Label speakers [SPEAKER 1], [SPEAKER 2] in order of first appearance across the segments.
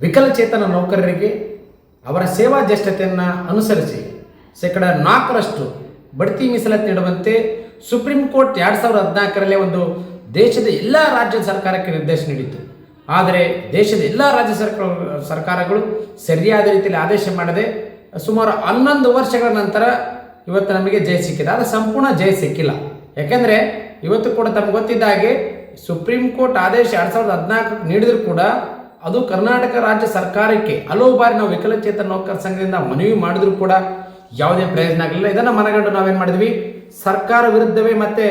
[SPEAKER 1] ವಿಕಲಚೇತನ ನೌಕರರಿಗೆ ಅವರ ಸೇವಾ ಜ್ಯೇಷ್ಠತೆಯನ್ನು ಅನುಸರಿಸಿ ಶೇಕಡ ನಾಲ್ಕರಷ್ಟು ಬಡ್ತಿ ಮೀಸಲಾತಿ ನೀಡುವಂತೆ ಸುಪ್ರೀಂ ಕೋರ್ಟ್ ಎರಡು ಸಾವಿರದ ಹದಿನಾಲ್ಕರಲ್ಲೇ ಒಂದು ದೇಶದ ಎಲ್ಲ ರಾಜ್ಯ ಸರ್ಕಾರಕ್ಕೆ ನಿರ್ದೇಶನ ನೀಡಿತು ಆದರೆ ದೇಶದ ಎಲ್ಲ ರಾಜ್ಯ ಸರ್ಕಾರ ಸರ್ಕಾರಗಳು ಸರಿಯಾದ ರೀತಿಯಲ್ಲಿ ಆದೇಶ ಮಾಡದೆ ಸುಮಾರು ಹನ್ನೊಂದು ವರ್ಷಗಳ ನಂತರ ಇವತ್ತು ನಮಗೆ ಜಯ ಸಿಕ್ಕಿದೆ. ಆದರೆ ಸಂಪೂರ್ಣ ಜಯ ಸಿಕ್ಕಿಲ್ಲ. ಯಾಕೆಂದರೆ ಇವತ್ತು ಕೂಡ ತಮ್ಗೆ ಗೊತ್ತಿದ್ದ ಹಾಗೆ ಸುಪ್ರೀಂ ಕೋರ್ಟ್ ಆದೇಶ ಎರಡು ಸಾವಿರದ ಹದಿನಾಲ್ಕಕ್ಕೆ ನೀಡಿದರೂ ಕೂಡ ಅದು ಕರ್ನಾಟಕ ರಾಜ್ಯ ಸರ್ಕಾರಕ್ಕೆ ಹಲವು ಬಾರಿ ನಾವು ವಿಕಲಚೇತನ ನೌಕರ ಸಂಘದಿಂದ ಮನವಿ ಮಾಡಿದ್ರು ಕೂಡ ಯಾವುದೇ ಪ್ರಯೋಜನ ಆಗಲಿಲ್ಲ. ಇದನ್ನು ಮನಗಂಡು ನಾವೇನು ಮಾಡಿದ್ವಿ? ಸರ್ಕಾರ ವಿರುದ್ಧವೇ ಮತ್ತೆ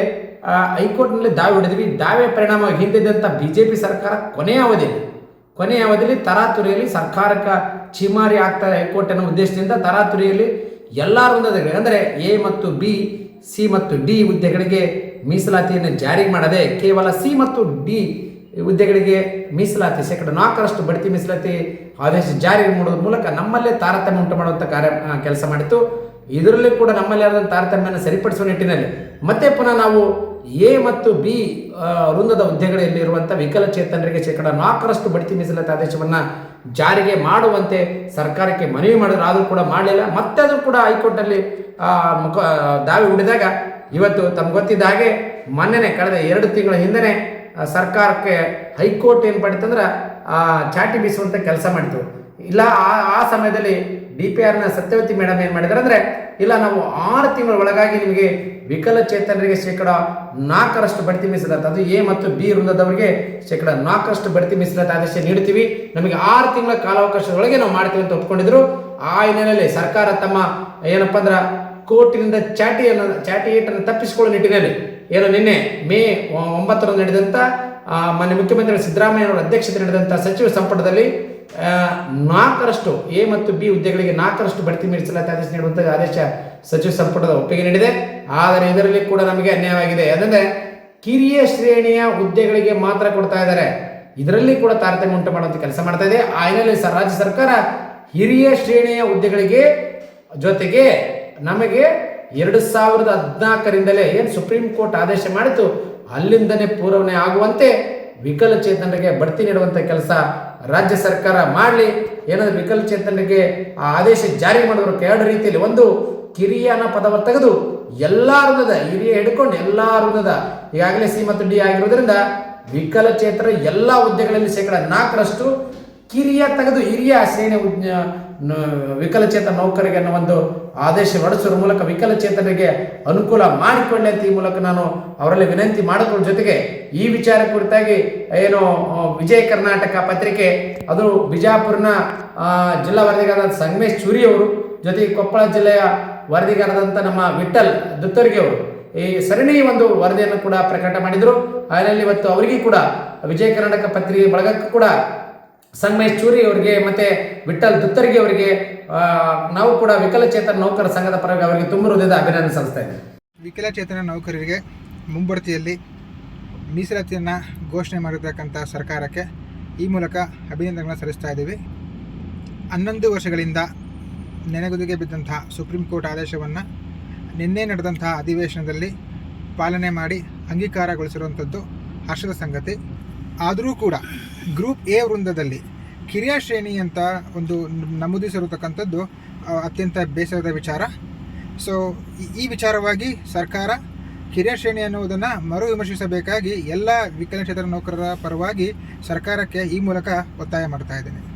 [SPEAKER 1] ಹೈಕೋರ್ಟ್ನಲ್ಲಿ ದಾವೆ ಹೊಡೆದ್ವಿ. ದಾವೆ ಪರಿಣಾಮ ಹಿಂದಿದ್ದಂಥ ಬಿ ಜೆ ಪಿ ಸರ್ಕಾರ ಕೊನೆಯ ಅವಧಿಯಲ್ಲಿ ಕೊನೆಯ ಅವಧಿಯಲ್ಲಿ ತರಾತುರಿಯಲ್ಲಿ ಸರ್ಕಾರಕ್ಕೆ ಚಿಮಾರಿ ಆಗ್ತಾರೆ ಹೈಕೋರ್ಟ್ ಅನ್ನೋ ಉದ್ದೇಶದಿಂದ ತರಾತುರಿಯಲ್ಲಿ ಎಲ್ಲ ವೃಂದಗಳಿಗೆ ಅಂದರೆ ಎ ಮತ್ತು ಬಿ, ಸಿ ಮತ್ತು ಡಿ ಹುದ್ದೆಗಳಿಗೆ ಮೀಸಲಾತಿಯನ್ನು ಜಾರಿ ಮಾಡದೆ ಕೇವಲ ಸಿ ಮತ್ತು ಡಿ ಹುದ್ದೆಗಳಿಗೆ ಮೀಸಲಾತಿ ಶೇಕಡ ನಾಲ್ಕರಷ್ಟು ಬಡ್ತಿ ಮೀಸಲಾತಿ ಆದೇಶ ಜಾರಿ ಮಾಡೋದ್ರ ಮೂಲಕ ನಮ್ಮಲ್ಲೇ ತಾರತಮ್ಯ ಉಂಟು ಮಾಡುವಂಥ ಕಾರ್ಯ ಕೆಲಸ ಮಾಡಿತ್ತು. ಇದರಲ್ಲಿ ಕೂಡ ನಮ್ಮಲ್ಲಿ ಆದ ತಾರತಮ್ಯನ ಸರಿಪಡಿಸುವ ನಿಟ್ಟಿನಲ್ಲಿ ಮತ್ತೆ ಪುನಃ ನಾವು ಎ ಮತ್ತು ಬಿ ವೃಂದದ ಹುದ್ದೆಗಳಲ್ಲಿರುವಂಥ ವಿಕಲಚೇತನರಿಗೆ ಶೇಕಡ ನಾಲ್ಕರಷ್ಟು ಬಡ್ತಿ ಮೀಸಲಾತಿ ಆದೇಶವನ್ನು ಜಾರಿಗೆ ಮಾಡುವಂತೆ ಸರ್ಕಾರಕ್ಕೆ ಮನವಿ ಮಾಡಿದ್ರು. ಆದರೂ ಕೂಡ ಮಾಡಲಿಲ್ಲ. ಮತ್ತೆ ಅದು ಕೂಡ ಹೈಕೋರ್ಟಲ್ಲಿ ಆ, ಮುಖ ದಾವೆ ಹೂಡಿದಾಗ ಇವತ್ತು ತಮ್ಗೆ ಗೊತ್ತಿದ್ದ ಹಾಗೆ ಮೊನ್ನೆನೆ ಕಳೆದ ಎರಡು ತಿಂಗಳ ಹಿಂದೆನೆ ಸರ್ಕಾರಕ್ಕೆ ಹೈಕೋರ್ಟ್ ಏನು ಮಾಡಿತ್ತಂದ್ರೆ ಚಾಟಿ ಬೀಸುವಂಥ ಕೆಲಸ ಮಾಡಿತು ಇಲ್ಲ, ಆ ಆ ಸಮಯದಲ್ಲಿ ಡಿ ಪಿ ಆರ್ನ ಸತ್ಯವತಿ ಮೇಡಮ್ ಏನು ಮಾಡಿದ್ರು ಅಂದರೆ, ಇಲ್ಲ, ನಾವು ಆರು ತಿಂಗಳ ಒಳಗಾಗಿ ನಿಮಗೆ ವಿಕಲಚೇತನರಿಗೆ ಶೇಕಡ ನಾಲ್ಕರಷ್ಟು ಬಡ್ತಿ ಮೀಸಲಾತಿ, ಅದು ಎ ಮತ್ತು ಬಿ ವೃಂದದವರಿಗೆ ಶೇಕಡ ನಾಲ್ಕರಷ್ಟು ಬಡ್ತಿ ಮೀಸಲಾತಿ ಆದೇಶ ನೀಡ್ತೀವಿ ನಮಗೆ ಆರು ತಿಂಗಳ ಕಾಲಾವಕಾಶದೊಳಗೆ ನಾವು ಮಾಡ್ತೀವಿ ಅಂತ ಒಪ್ಕೊಂಡಿದ್ರು. ಆ ಹಿನ್ನೆಲೆಯಲ್ಲಿ ಸರ್ಕಾರ ತಮ್ಮ ಏನಪ್ಪ ಅಂದ್ರೆ, ಕೋರ್ಟಿನಿಂದ ಚಾಟಿಯನ್ನು, ಚಾಟಿ ಏಟನ್ನು ತಪ್ಪಿಸಿಕೊಳ್ಳುವ ನಿಟ್ಟಿನಲ್ಲಿ ಏನು ನಿನ್ನೆ ಮೇ ಒಂಬತ್ತರಂದು ನಡೆದಂಥ ಮಾನ್ಯ ಮುಖ್ಯಮಂತ್ರಿ ಸಿದ್ದರಾಮಯ್ಯನವರ ಅಧ್ಯಕ್ಷತೆ ನಡೆದಂಥ ಸಚಿವ ಸಂಪುಟದಲ್ಲಿ ನಾಲ್ಕರಷ್ಟು ಎ ಮತ್ತು ಬಿ ಹುದ್ದೆಗಳಿಗೆ ನಾಲ್ಕರಷ್ಟು ಬಡ್ತಿ ಮೀಸಲಾತಿ ಆದೇಶ ನೀಡುವಂಥ ಆದೇಶ ಸಚಿವ ಸಂಪುಟದ ಒಪ್ಪಿಗೆ ನೀಡಿದೆ. ಆದರೆ ಇದರಲ್ಲಿ ಕೂಡ ನಮಗೆ ಅನ್ಯಾಯವಾಗಿದೆ. ಅದಂದ್ರೆ ಕಿರಿಯ ಶ್ರೇಣಿಯ ಹುದ್ದೆಗಳಿಗೆ ಮಾತ್ರ ಕೊಡ್ತಾ ಇದ್ದಾರೆ. ಇದರಲ್ಲಿ ಕೂಡ ತಾರತಮ್ಯ ಉಂಟು ಮಾಡುವಂಥ ಕೆಲಸ ಮಾಡ್ತಾ ಇದೆ. ಆ ಹಿನ್ನೆಲೆಯಲ್ಲಿ ಸ- ರಾಜ್ಯ ಸರ್ಕಾರ ಹಿರಿಯ ಶ್ರೇಣಿಯ ಹುದ್ದೆಗಳಿಗೆ ಜೊತೆಗೆ ನಮಗೆ ಎರಡು ಸಾವಿರದ ಹದಿನಾಲ್ಕರಿಂದಲೇ ಏನು ಸುಪ್ರೀಂ ಕೋರ್ಟ್ ಆದೇಶ ಮಾಡಿತು ಅಲ್ಲಿಂದನೇ ಪೂರವಣೆ ಆಗುವಂತೆ ವಿಕಲಚೇತನರಿಗೆ ಬಡ್ತಿ ನೀಡುವಂಥ ಕೆಲಸ ರಾಜ್ಯ ಸರ್ಕಾರ ಮಾಡಲಿ. ಏನಾದರೂ ವಿಕಲಚೇತನರಿಗೆ ಆ ಆದೇಶ ಜಾರಿ ಮಾಡೋದಕ್ಕೆ ಎರಡು ರೀತಿಯಲ್ಲಿ. ಒಂದು, ಕಿರಿಯ ಅನ್ನೋ ಪದವನ್ನು ತೆಗೆದು ಎಲ್ಲ ವೃಂದದ ಹಿರಿಯ ಹಿಡ್ಕೊಂಡು ಎಲ್ಲ ವೃಂದದ ಈಗಾಗಲೇ ಸಿ ಮತ್ತು ಡಿ ಆಗಿರೋದ್ರಿಂದ ವಿಕಲಚೇತರ ಎಲ್ಲ ಹುದ್ದೆಗಳಲ್ಲಿ ಶೇಕಡ ನಾಲ್ಕರಷ್ಟು ಕಿರಿಯ ತೆಗೆದು ಹಿರಿಯ ಶ್ರೇಣಿ ವಿಕಲಚೇತನ ನೌಕರಿಗೆ ಅನ್ನೋ ಒಂದು ಆದೇಶ ಹೊರಡಿಸುವ ಮೂಲಕ ವಿಕಲಚೇತನರಿಗೆ ಅನುಕೂಲ ಮಾಡಿಕೊಳ್ಳಿ ಅಂತ ಈ ಮೂಲಕ ನಾನು ಅವರಲ್ಲಿ ವಿನಂತಿ ಮಾಡಿಕೊಳ್ಳ ಜೊತೆಗೆ ಈ ವಿಚಾರ ಕುರಿತಾಗಿ ಏನು ವಿಜಯ ಕರ್ನಾಟಕ ಪತ್ರಿಕೆ, ಅದು ಬಿಜಾಪುರನ ಜಿಲ್ಲಾ ವರದಿಗಾರದ ಸಂಗಮೇಶ್ ಚೂರಿ ಅವರು ಜೊತೆಗೆ ಕೊಪ್ಪಳ ಜಿಲ್ಲೆಯ ವರದಿಗಾರದಂಥ ನಮ್ಮ ವಿಠಲ್ ದುತ್ತರ್ಗೆ ಅವರು ಈ ಸರಣಿ ಒಂದು ವರದಿಯನ್ನು ಕೂಡ ಪ್ರಕಟ ಮಾಡಿದರು. ಅದರಲ್ಲಿ ಇವತ್ತು ಅವರಿಗೂ ಕೂಡ ವಿಜಯ ಕರ್ನಾಟಕ ಪತ್ರಿಕೆ ಬಳಗಕ್ಕೂ ಕೂಡ ಸಂಗಮೇಶ್ ಚೂರಿ ಅವರಿಗೆ ಮತ್ತೆ ವಿಠಲ್ ದುತ್ತರ್ಗಿ ಅವರಿಗೆ ನಾವು ಕೂಡ ವಿಕಲಚೇತನ ನೌಕರ ಸಂಘದ ಪರವಾಗಿ ಅವರಿಗೆ ತುಂಬ ಹೃದಯದ ಅಭಿನಂದನೆ ಸಲ್ಲಿಸ್ತಾ
[SPEAKER 2] ವಿಕಲಚೇತನ ನೌಕರರಿಗೆ ಮುಂಬಡ್ತಿಯಲ್ಲಿ ಮೀಸಲಾತಿಯನ್ನು ಘೋಷಣೆ ಮಾಡಿರ್ತಕ್ಕಂಥ ಸರ್ಕಾರಕ್ಕೆ ಈ ಮೂಲಕ ಅಭಿನಂದನೆಗಳನ್ನು ಸಲ್ಲಿಸ್ತಾ ಇದ್ದೀವಿ. ಹನ್ನೊಂದು ವರ್ಷಗಳಿಂದ ನೆನೆಗುದಿಗೆ ಬಿದ್ದಂತಹ ಸುಪ್ರೀಂ ಕೋರ್ಟ್ ಆದೇಶವನ್ನು ನಿನ್ನೆ ನಡೆದಂತಹ ಅಧಿವೇಶನದಲ್ಲಿ ಪಾಲನೆ ಮಾಡಿ ಅಂಗೀಕಾರಗೊಳಿಸಿರುವಂಥದ್ದು ಹರ್ಷದ ಸಂಗತಿ. ಆದರೂ ಕೂಡ ಗ್ರೂಪ್ ಎ ವೃಂದದಲ್ಲಿ ಕಿರಿಯ ಶ್ರೇಣಿ ಅಂತ ಒಂದು ನಮೂದಿಸಿರತಕ್ಕಂಥದ್ದು ಅತ್ಯಂತ ಬೇಸರದ ವಿಚಾರ. ಸೊ ಈ- ವಿಚಾರವಾಗಿ ಸರ್ಕಾರ ಕಿರಿಯ ಶ್ರೇಣಿ ಅನ್ನುವುದನ್ನು ಮರು ವಿಮರ್ಶಿಸಬೇಕಾಗಿ ಎಲ್ಲ ವಿಕಲಚೇತನ ನೌಕರರ ಪರವಾಗಿ ಸರ್ಕಾರಕ್ಕೆ ಈ ಮೂಲಕ ಒತ್ತಾಯ ಮಾಡ್ತಾ ಇದ್ದೇನೆ.